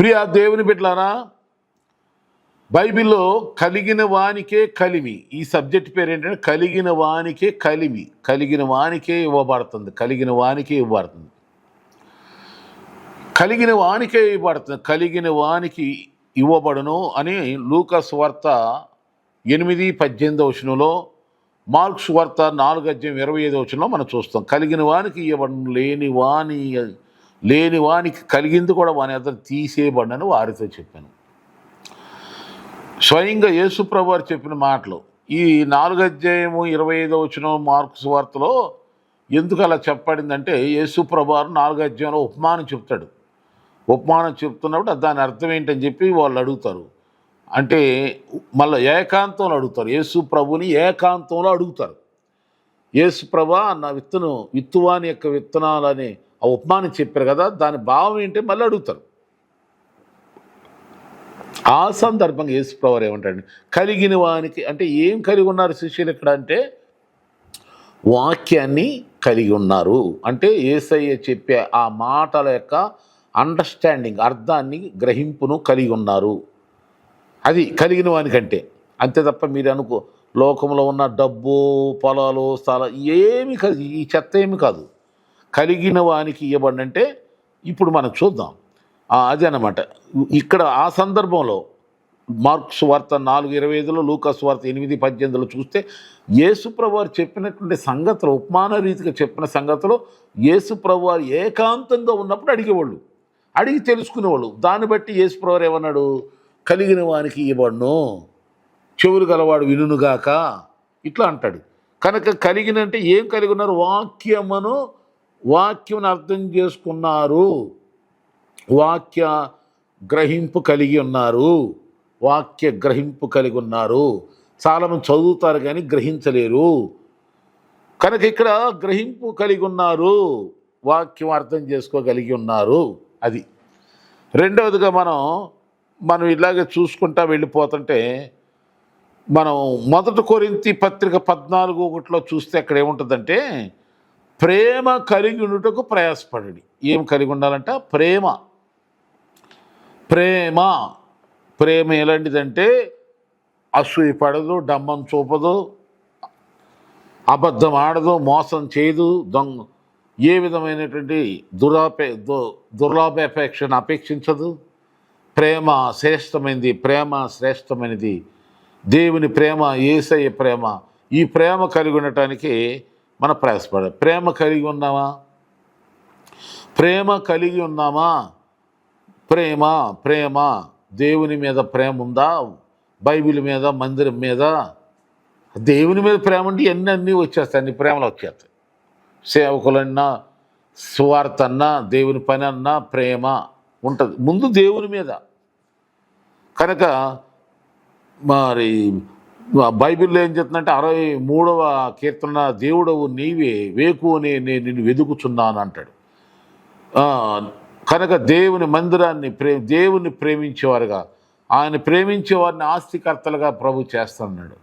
ప్రియ దేవుని బిడ్డలారా బైబిల్లో కలిగిన వానికే కలిమి. ఈ సబ్జెక్ట్ పేరు ఏంటంటే కలిగిన వానికే కలిమి. కలిగిన వానికే ఇవ్వబడుతుంది. కలిగిన వానికే ఇవ్వబడుతుంది. కలిగిన వానికే ఇవ్వబడుతుంది. కలిగిన వానికి ఇవ్వబడును అని లూకస్ వార్త ఎనిమిది పద్దెనిమిది వచనంలో మార్క్స్ వార్త నాలుగు అధ్యయం ఇరవై ఐదు వచనంలో మనం చూస్తాం. కలిగిన వానికి ఇవ్వబడును లేని వాని లేని వానికి కలిగింది కూడా వాని అతను తీసేయబడ్డని వారితో చెప్పాను. స్వయంగా యేసుప్రభు వారు చెప్పిన మాటలు. ఈ నాలుగు అధ్యాయము ఇరవై ఐదో వచ్చిన మార్క్స్ వార్తలో ఎందుకు అలా చెప్పబడిందంటే యేసుప్రభు వారు నాలుగు అధ్యాయంలో ఉపమానం చెప్తాడు. ఉపమానం చెప్తున్నప్పుడు దాని అర్థం ఏంటని చెప్పి వాళ్ళు అడుగుతారు. అంటే మళ్ళీ ఏకాంతంలో అడుగుతారు. యేసు ప్రభుని ఏకాంతంలో అడుగుతారు. యేసు ప్రభా నా విత్తనం విత్తువాని యొక్క విత్తనాలని ఆ ఉపమానం చెప్పారు కదా దాని భావం ఏంటి మళ్ళీ అడుగుతారు. ఆ సందర్భంగా యేసు ఏమంటాడు కలిగిన వానికి అంటే ఏం కలిగి ఉన్నారు శిష్యులు ఇక్కడ అంటే వాక్యాన్ని కలిగి ఉన్నారు. అంటే ఏసయ్య చెప్పే ఆ మాటల యొక్క అండర్స్టాండింగ్ అర్థాన్ని గ్రహింపును కలిగి ఉన్నారు. అది కలిగిన వానికంటే. అంతే తప్ప మీరు అనుకో లోకంలో ఉన్న డబ్బు పొలాలు స్థలం ఏమి కాదు ఈ చెత్త ఏమి కాదు. కలిగిన వానికి ఇవ్వబడినంటే ఇప్పుడు మనం చూద్దాం. అదే అన్నమాట. ఇక్కడ ఆ సందర్భంలో మార్క్స్ వార్త నాలుగు ఇరవై ఐదులో లూకాస్ వార్త ఎనిమిది పద్దెనిమిదిలో చూస్తే యేసుప్రభు వారు చెప్పినటువంటి సంగతులు ఉపమాన రీతిగా చెప్పిన సంగతులు యేసుప్రభు వారు ఏకాంతంగా ఉన్నప్పుడు అడిగేవాళ్ళు. అడిగి తెలుసుకునేవాళ్ళు. దాన్ని బట్టి యేసుప్రభు వారు ఏమన్నాడు? కలిగిన వానికి ఇవ్వబడును. చెవులు గలవాడు వినుగాక ఇట్లా అంటాడు. కనుక కలిగినంటే ఏం కలిగి ఉన్నారు? వాక్యమును వాక్యం అర్థం చేసుకున్నారు. వాక్య గ్రహింపు కలిగి ఉన్నారు. వాక్య గ్రహింపు కలిగి ఉన్నారు. చాలామంది చదువుతారు కానీ గ్రహించలేరు. కనుక ఇక్కడ గ్రహింపు కలిగి ఉన్నారు. వాక్యం అర్థం చేసుకోగలిగి ఉన్నారు. అది రెండవదిగా మనం మనం ఇలాగే చూసుకుంటా వెళ్ళిపోతుంటే మనం మొదటి కొరింతి పత్రిక పద్నాలుగు ఒకటిలో చూస్తే అక్కడ ఏముంటుందంటే ప్రేమ కలిగి ఉండుటకు ప్రయాసపడండి. ఏం కలిగి ఉండాలంట? ప్రేమ. ప్రేమ. ప్రేమ ఎలాంటిదంటే అసూయ పడదు డమ్మం చూపదు అబద్ధం ఆడదు మోసం చేయదు దొంగ. ఏ విధమైనటువంటి దురాపే దు దుర్లాభాపేక్షను అపేక్షించదు. ప్రేమ శ్రేష్టమైనది ప్రేమ శ్రేష్టమైనది. దేవుని ప్రేమ ఏసయ్య ప్రేమ. ఈ ప్రేమ కలిగి ఉండటానికి మన ప్రయాసపడాలి ప్రేమ కలిగి ఉన్నామా? ప్రేమ కలిగి ఉన్నామా? ప్రేమ ప్రేమ. దేవుని మీద ప్రేమ ఉందా? బైబిల్ మీద మందిరం మీద? దేవుని మీద ప్రేమ ఉంటే ఎన్ని అన్నీ వచ్చేస్తాయి అన్ని ప్రేమలు వచ్చేస్తాయి. సేవకులన్నా స్వార్థ అన్నా దేవుని పని అన్నా ప్రేమ ఉంటుంది. ముందు దేవుని మీద. కనుక మరి బైబిల్లో ఏం చెప్తుందంటే అరవై మూడవ కీర్తన దేవుడవు నీవే వేకు నేను నిన్ను వెతుకుచున్నాను అంటాడు. కనుక దేవుని మందిరాన్ని ప్రే దేవుని ప్రేమించేవారుగా ఆయన ప్రేమించే వారిని ఆస్తికర్తలుగా ప్రభు చేస్తున్నాడు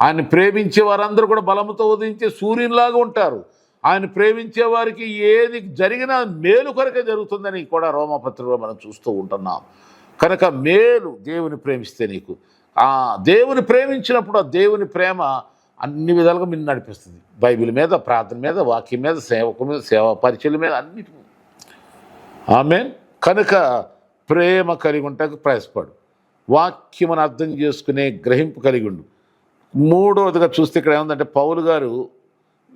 ఆయన ప్రేమించే వారందరూ కూడా బలముతో ఉదయించే సూర్యునిలాగా ఉంటారు. ఆయన ప్రేమించే వారికి ఏది జరిగినా మేలు కొరకే జరుగుతుందని కూడా రోమపత్రికలో మనం చూస్తూ ఉంటున్నాం. కనుక మేలు దేవుని ప్రేమిస్తే నీకు. దేవుని ప్రేమించినప్పుడు ఆ దేవుని ప్రేమ అన్ని విధాలుగా మిన్ను నడిపిస్తుంది. బైబిల్ మీద ప్రార్థన మీద వాక్యం మీద సేవకు మీద సేవా పరిచయం మీద అన్నిటి ఆమె కనుక ప్రేమ కలిగి ఉంటాకు ప్రయాసపడు. వాక్యమును అర్థం చేసుకునే గ్రహింపు కలిగి ఉండు. మూడవదిగా చూస్తే ఇక్కడ ఏముందంటే పౌలు గారు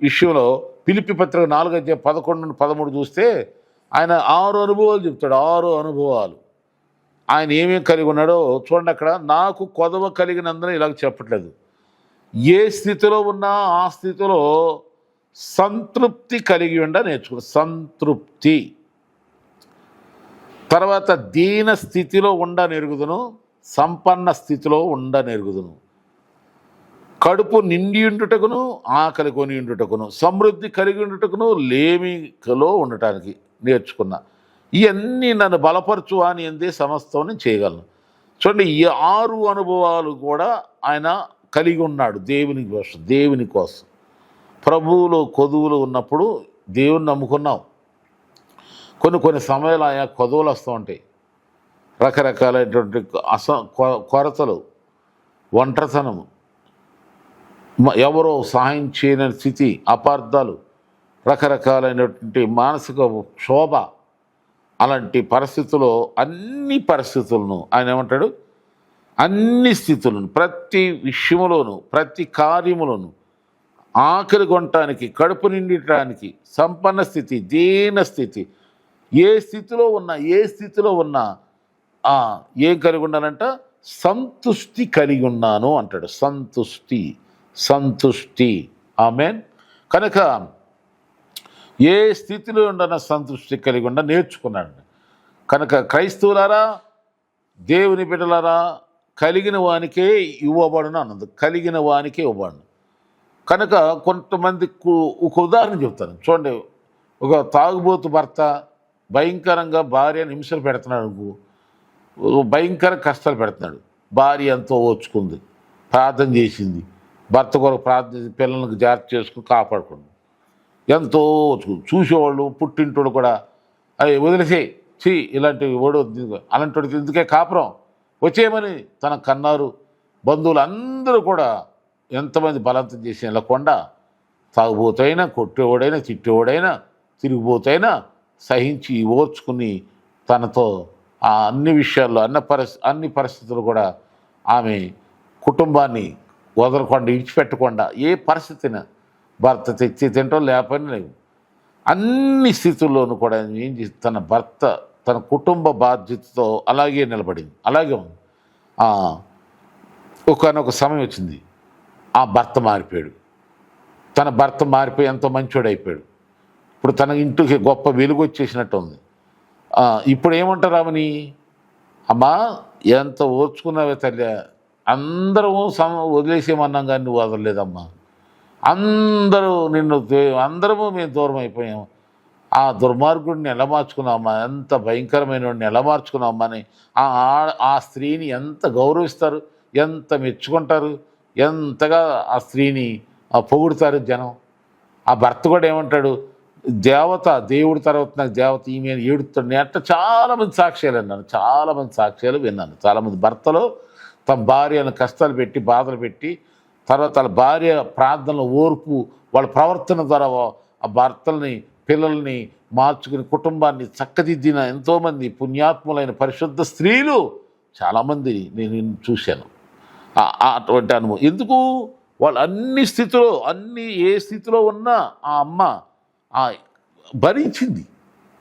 విషయంలో పిలిపి పత్రిక నాలుగు పదకొండు నుండి పదమూడు చూస్తే ఆయన ఆరు అనుభవాలు చెప్తాడు. ఆరు అనుభవాలు. ఆయన ఏమేమి కలిగి ఉన్నాడో చూడండి అక్కడ. నాకు కొదవ కలిగినందున ఇలాగ చెప్పట్లేదు. ఏ స్థితిలో ఉన్నా ఆ స్థితిలో సంతృప్తి కలిగి ఉండ నేర్చుకున్నాను సంతృప్తి. తర్వాత దీన స్థితిలో ఉండ నెరుగుదును సంపన్న స్థితిలో ఉండ నెరుగుదును. కడుపు నిండి ఉండుటకును ఆకలి కొని ఉండుటకును సమృద్ధి కలిగి ఉండుటకును లేమికలో ఉండటానికి నేర్చుకున్నా. ఇవన్నీ నన్ను బలపరచు అని ఎందే సమస్తం నేను చేయగలను. చూడండి ఈ ఆరు అనుభవాలు కూడా ఆయన కలిగి ఉన్నాడు దేవుని కోసం దేవుని కోసం. ప్రభువులో కొదువులు ఉన్నప్పుడు దేవుని నమ్ముకున్నాం. కొన్ని కొన్ని సమయాలు ఆయా కొదువులు వస్తూ ఉంటాయి. రకరకాలైనటువంటి అస కొ- కొరతలు ఒంటరితనము ఎవరో సహాయం చేయని స్థితి అపార్థాలు రకరకాలైనటువంటి మానసిక క్షోభ అలాంటి పరిస్థితుల్లో అన్ని పరిస్థితులను ఆయన ఏమంటాడు? అన్ని స్థితులను ప్రతి విషయములోను ప్రతి కార్యములోనూ ఆకలి కొనటానికి కడుపు నిండటానికి సంపన్న స్థితి దీన స్థితి. ఏ స్థితిలో ఉన్నా ఏ స్థితిలో ఉన్నా ఏం కలిగి ఉన్నానంట సంతుష్టి కలిగి ఉన్నాను అంటాడు. సంతుష్టి సంతుష్టి. ఆమెన్. కనుక ఏ స్థితిలో ఉండన సంతృప్తి కలిగి ఉండ నేర్చుకున్నాడు. కనుక క్రైస్తవులారా దేవుని బిడ్డలారా కలిగిన వానికే ఇవ్వబడును అన్నది. కలిగిన వానికే ఇవ్వబడును. కనుక కొంతమంది ఒక ఉదాహరణ చెప్తాను. చూడండి ఒక తాగుబోతు భర్త భయంకరంగా భార్యను హింసలు పెడుతున్నాడు అనుకో, భయంకర కష్టాలు పెడుతున్నాడు. భార్య ఎంతో ఓచుకుంది ప్రార్థన చేసింది. భర్త కొరకు ప్రార్థన పిల్లలకు జాగ్రత్త చేసుకుని కాపాడుకుంది. ఎంతో చూసేవాళ్ళు పుట్టింటోడు కూడా అవి వదిలేసే చీ ఇలాంటి ఓడు అలాంటి వాడికి కాపురం? వచ్చేయమని. తన కన్నారు బంధువులు అందరూ కూడా ఎంతమంది బలవంతం చేసి వెళ్ళకుండా తాగుబోతైనా కొట్టేవాడైనా తిట్టేవాడైనా తిరిగిపోతైనా సహించి ఓర్చుకుని తనతో ఆ అన్ని విషయాల్లో అన్న పరిస్థి అన్ని పరిస్థితులు కూడా ఆమె కుటుంబాన్ని వదలకుండా ఇడిచిపెట్టకుండా ఏ పరిస్థితిన భర్త తెచ్చి తింటాం లేపని లేవు అన్ని స్థితుల్లోనూ కూడా ఏం తన భర్త తన కుటుంబ బాధ్యతతో అలాగే నిలబడింది. అలాగే ఉంది. ఒకనొక సమయం వచ్చింది. ఆ భర్త మారిపోయాడు. తన భర్త మారిపోయి ఎంతో మంచోడు అయిపోయాడు. ఇప్పుడు తన ఇంటికి గొప్ప వెలుగు వచ్చేసినట్టు ఉంది. ఇప్పుడు ఏమంటారు ఆమెని అమ్మా ఎంత ఓర్చుకున్నావే తల్లి. అందరము సమ వదిలేసేమన్నాం కానీ నువ్వు వదలలేదమ్మా. అందరూ నిన్ను అందరము మేము దూరం అయిపోయాము. ఆ దుర్మార్గుడిని ఎలా మార్చుకున్నామా ఎంత భయంకరమైన ఎలా మార్చుకున్నామా అని ఆ ఆ- స్త్రీని ఎంత గౌరవిస్తారు? ఎంత మెచ్చుకుంటారు? ఎంతగా ఆ స్త్రీని ఆ పొగుడుతారు జనం? ఆ భర్త కూడా ఏమంటాడు? దేవత దేవుడి తర్వాత నాకు దేవత ఈమె అని ఏడుతాడు నేను అట్లా చాలామంది సాక్ష్యాలు విన్నాను. చాలామంది సాక్ష్యాలు విన్నాను. చాలామంది భర్తలు తమ భార్యను కష్టాలు పెట్టి బాధలు పెట్టి తర్వాత వాళ్ళ భార్య ప్రార్థనల ఓర్పు వాళ్ళ ప్రవర్తన ద్వారా ఆ భర్తల్ని పిల్లల్ని మార్చుకుని కుటుంబాన్ని చక్కదిద్దిన ఎంతోమంది పుణ్యాత్ములైన పరిశుద్ధ స్త్రీలు చాలామంది నేను చూశాను. అటువంటి అనుభవం. ఎందుకు? వాళ్ళు అన్ని స్థితిలో అన్ని ఏ స్థితిలో ఉన్నా ఆ అమ్మ ఆ భరించింది.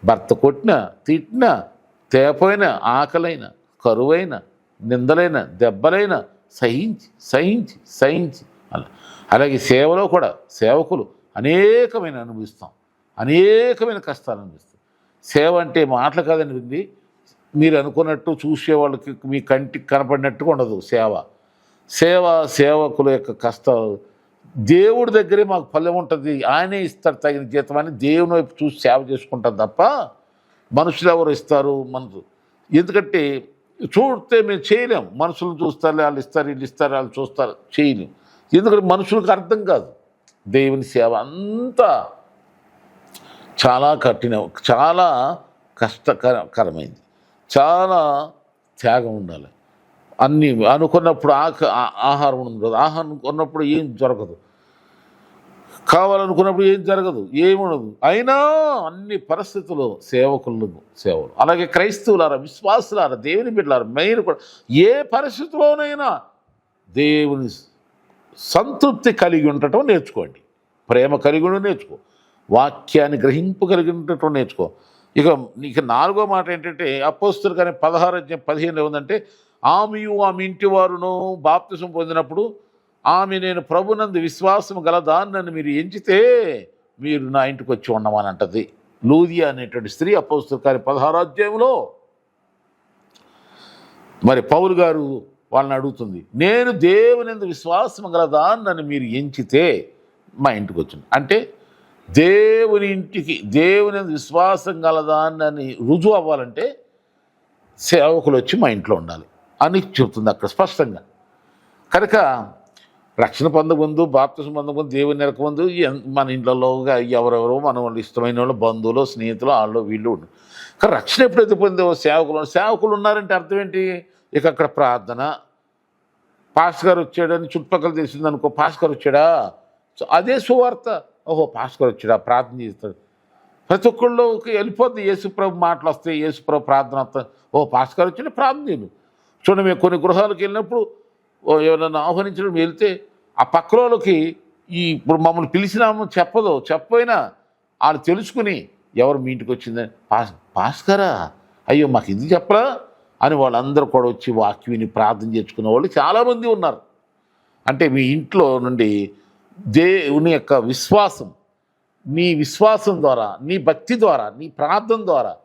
భర్త కొట్టిన తిట్టిన తేపోయిన ఆకలైన కరువైన నిందలైన దెబ్బలైన సహించి సహించి సహించి అలా. అలాగే సేవలో కూడా సేవకులు అనేకమైన అనుభవిస్తాం. అనేకమైన కష్టాలు అనుభవిస్తాం. సేవ అంటే మాటలు కాదనిపింది మీరు అనుకున్నట్టు చూసే వాళ్ళకి మీ కంటికి కనపడినట్టుగా ఉండదు సేవ. సేవ సేవకుల యొక్క కష్టాలు. దేవుడి దగ్గరే మాకు ఫలం ఉంటుంది. ఆయనే ఇస్తారు తగిన జీతం అని దేవుని వైపు చూసి సేవ చేసుకుంటాం తప్ప మనుషులు ఎవరు ఇస్తారు? మనసు. ఎందుకంటే చూస్తే మేము చేయలేం. మనుషులు చూస్తారు వాళ్ళు ఇస్తారు వీళ్ళు ఇస్తారు వాళ్ళు చూస్తారు. చేయలేం. ఎందుకంటే మనుషులకు అర్థం కాదు. దేవుని సేవ అంతా చాలా కఠిన చాలా కష్టకరమైంది. చాలా త్యాగం ఉండాలి. అన్నీ అనుకున్నప్పుడు ఆక ఆహారం ఉండదు. ఆహారం కొన్నప్పుడు ఏం దొరకదు. కావాలనుకున్నప్పుడు ఏం జరగదు ఏముండదు. అయినా అన్ని పరిస్థితుల్లో సేవకులు సేవలు. అలాగే క్రైస్తవులారా విశ్వాసులారా దేవుని బిడ్డలారా మెయిన్ కూడా ఏ పరిస్థితిలోనైనా దేవుని సంతృప్తి కలిగి ఉండటం నేర్చుకోండి. ప్రేమ కలిగి ఉండడం నేర్చుకో. వాక్యాన్ని గ్రహింపు కలిగి ఉండటం నేర్చుకో. ఇక ఇక నాలుగో మాట ఏంటంటే అపోస్తులు కానీ పదహారు పదిహేను ఏముందంటే ఆమెయు ఆమె ఇంటి వారును బాప్తిసం పొందినప్పుడు ఆమె నేను ప్రభునందు విశ్వాసం గలదాన్నని మీరు ఎంచితే మీరు నా ఇంటికి వచ్చి ఉండమని అంటది. లూదియా అనేటువంటి స్త్రీ అపోస్తుల కానీ పదహారు మరి పౌలు గారు వాళ్ళని అడుగుతుంది నేను దేవుని విశ్వాసం గలదాన్ని నన్ను మీరు ఎంచితే మా ఇంటికి వచ్చింది అంటే దేవుని ఇంటికి దేవుని విశ్వాసం గలదాన్ని రుజువు అవ్వాలంటే సేవకులు వచ్చి మా ఇంట్లో ఉండాలి. అని చెప్తుంది అక్కడ స్పష్టంగా. కనుక రక్షణ పొందకముందు బాప్తిసం పొందకముందు దేవుని నెరకముందు మన ఇంట్లో ఎవరెవరో మన వాళ్ళు ఇష్టమైన వాళ్ళు బంధువులు స్నేహితులు వాళ్ళు వీళ్ళు కానీ రక్షణ ఎప్పుడైతే పొందేవో సేవకులు సేవకులు ఉన్నారంటే అర్థం ఏంటి? ఇక అక్కడ ప్రార్థన. పాస్ గారు వచ్చాడని చుట్టుపక్కల తెలిసింది అనుకో పాస్ గారు వచ్చాడా? సో అదే సువార్త. ఓహో పాస్ గారు వచ్చాడా? ప్రార్థన చేస్తాడు. ప్రతి ఒక్కళ్ళకి వెళ్ళిపోద్ది. యేసుప్రభు మాటలు వస్తాయి యేసుప్రభు ప్రార్థన వస్తాయి. ఓ పాస్ గారు వచ్చి ప్రార్థన చేయను చూడండి మేము కొన్ని గృహాలకు వెళ్ళినప్పుడు ఓ ఎవరైనా ఆహ్వానించడం వెళ్తే ఆ పక్కలోకి ఈ ఇప్పుడు మమ్మల్ని పిలిచినాము చెప్పదు. చెప్పపోయినా వాళ్ళు తెలుసుకుని ఎవరు మీ ఇంటికి వచ్చిందని పాస్ పాస్కరా అయ్యో మాకు ఇది చెప్పరా అని వాళ్ళందరూ కూడా వచ్చి వాక్యం విని ప్రార్థన చేసుకునే వాళ్ళు చాలామంది ఉన్నారు. అంటే మీ ఇంట్లో నుండి దేవుని యొక్క విశ్వాసం నీ విశ్వాసం ద్వారా నీ భక్తి ద్వారా నీ ప్రార్థన ద్వారా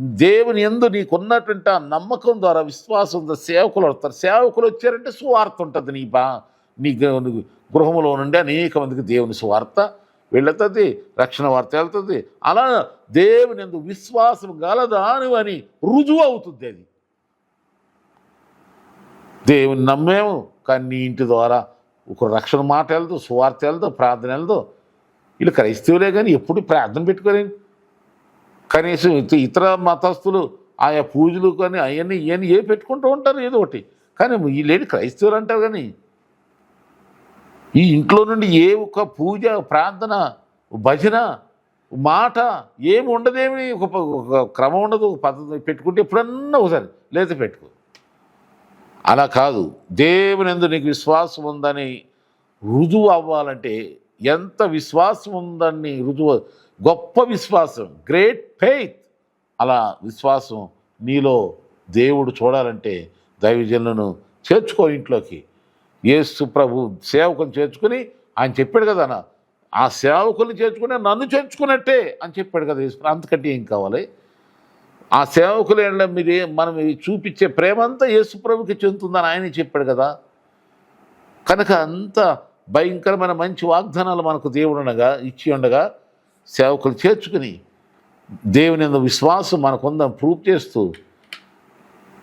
దేవుని ఎందు నీకున్నటువంటి ఆ నమ్మకం ద్వారా విశ్వాసం సేవకులు వస్తారు. సేవకులు వచ్చారంటే సువార్త ఉంటుంది నీ బా నీ గృహంలో నుండి అనేక మందికి దేవుని సువార్త వెళుతుంది రక్షణ వార్త వెళ్తుంది. అలా దేవుని ఎందు విశ్వాసం గలదాను అని రుజువు అవుతుంది అది. దేవుని నమ్మేము కానీ నీ ఇంటి ద్వారా ఒక రక్షణ మాట వెళ్దు సువార్త వెళ్దు ప్రార్థన వెళ్దు. వీళ్ళు క్రైస్తవులే కానీ ఎప్పుడు ప్రార్థన పెట్టుకోలేని కనీసం ఇత- ఇతర మతస్థులు ఆయా పూజలు కానీ అవన్నీ ఇవన్నీ ఏ పెట్టుకుంటూ ఉంటారు ఏదో ఒకటి. కానీ వీళ్ళేంటి క్రైస్తవులు అంటారు కానీ ఈ ఇంట్లో నుండి ఏ ఒక్క పూజ ప్రార్థన భజన మాట ఏమి ఉండదేమి ఒక ప- ఒక క్రమం ఉండదు ఒక పద్ధతి పెట్టుకుంటే ఎప్పుడన్నా ఒకసారి లేదా పెట్టుకో. అలా కాదు. దేవుని ఎందు నీకు విశ్వాసం ఉందని రుజువు అవ్వాలంటే ఎంత విశ్వాసం ఉందని రుజువు గొప్ప విశ్వాసం గ్రేట్ ఫెయిత్ అలా విశ్వాసం నీలో దేవుడు చూడాలంటే దైవజనులను చేర్చుకో ఇంట్లోకి. యేసు ప్రభు సేవకుని చేర్చుకుని ఆయన చెప్పాడు కదా అన్న ఆ సేవకుని చేర్చుకునే నన్ను చేర్చుకున్నట్టే అని చెప్పాడు కదా యేసు అంతకంటే ఏం కావాలి? ఆ సేవకులు ఏంటంటే మీరు మనం చూపించే ప్రేమ అంతా యేసుప్రభుకి చెందుతుందని ఆయన చెప్పాడు కదా. కనుక అంత భయంకరమైన మంచి వాగ్దానాలు మనకు దేవుడు ఉండగా ఇచ్చి ఉండగా సేవకులు చేర్చుకుని దేవుని యందు విశ్వాసం మనకుందని ప్రూవ్ చేస్తూ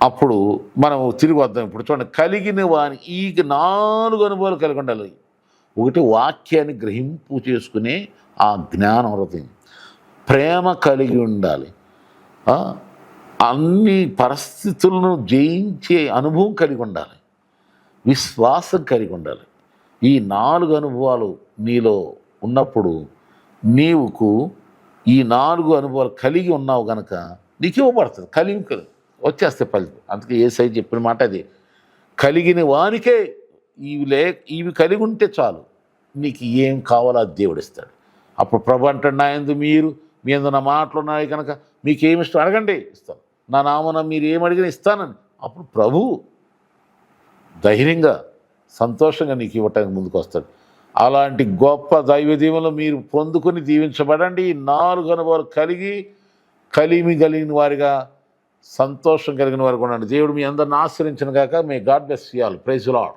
అప్పుడు మనం తిరిగి వద్దాం ఇప్పుడు చూడండి. కలిగిన వాని ఈ నాలుగు అనుభవాలు కలిగి ఉండాలి. ఒకటి వాక్యాన్ని గ్రహింపు చేసుకునే ఆ జ్ఞానం హృదయం ప్రేమ కలిగి ఉండాలి. అన్ని పరిస్థితులను జయించే అనుభవం కలిగి ఉండాలి. విశ్వాసం కలిగి ఉండాలి. ఈ నాలుగు అనుభవాలు నీలో ఉన్నప్పుడు నీవుకు ఈ నాలుగు అనుభవాలు కలిగి ఉన్నావు గనక నీకు ఇవ్వబడుతుంది. కలిగి వచ్చేస్తే ఫలితం. అందుకే ఏ సైజ్ చెప్పిన మాట అది. కలిగిన వానికే ఇవి లే ఇవి కలిగి ఉంటే చాలు. నీకు ఏం కావాలో అది దేవుడు ఇస్తాడు. అప్పుడు ప్రభు అంటాడు నా ఎందు మీరు మీ ఎందు నా మాటలు ఉన్నాయి కనుక మీకేమి ఇష్టం? అడగండి ఇస్తాను. నా నామన మీరు ఏం అడిగినా ఇస్తానని. అప్పుడు ప్రభువు ధైర్యంగా సంతోషంగా నీకు ఇవ్వటానికి ముందుకు వస్తాడు. అలాంటి గొప్ప దైవ దీవులు మీరు పొందుకుని దీవించబడండి ఈ నాలుగు అనుభవాలు కలిగి కలిమి కలిగిన వారిగా సంతోషం కలిగిన వారికి ఉండండి. దేవుడు మీ అందరిని ఆశ్రయించిన కాక మీ గాడ్ బెస్ చేయాలి ప్రైజ్ లాడ్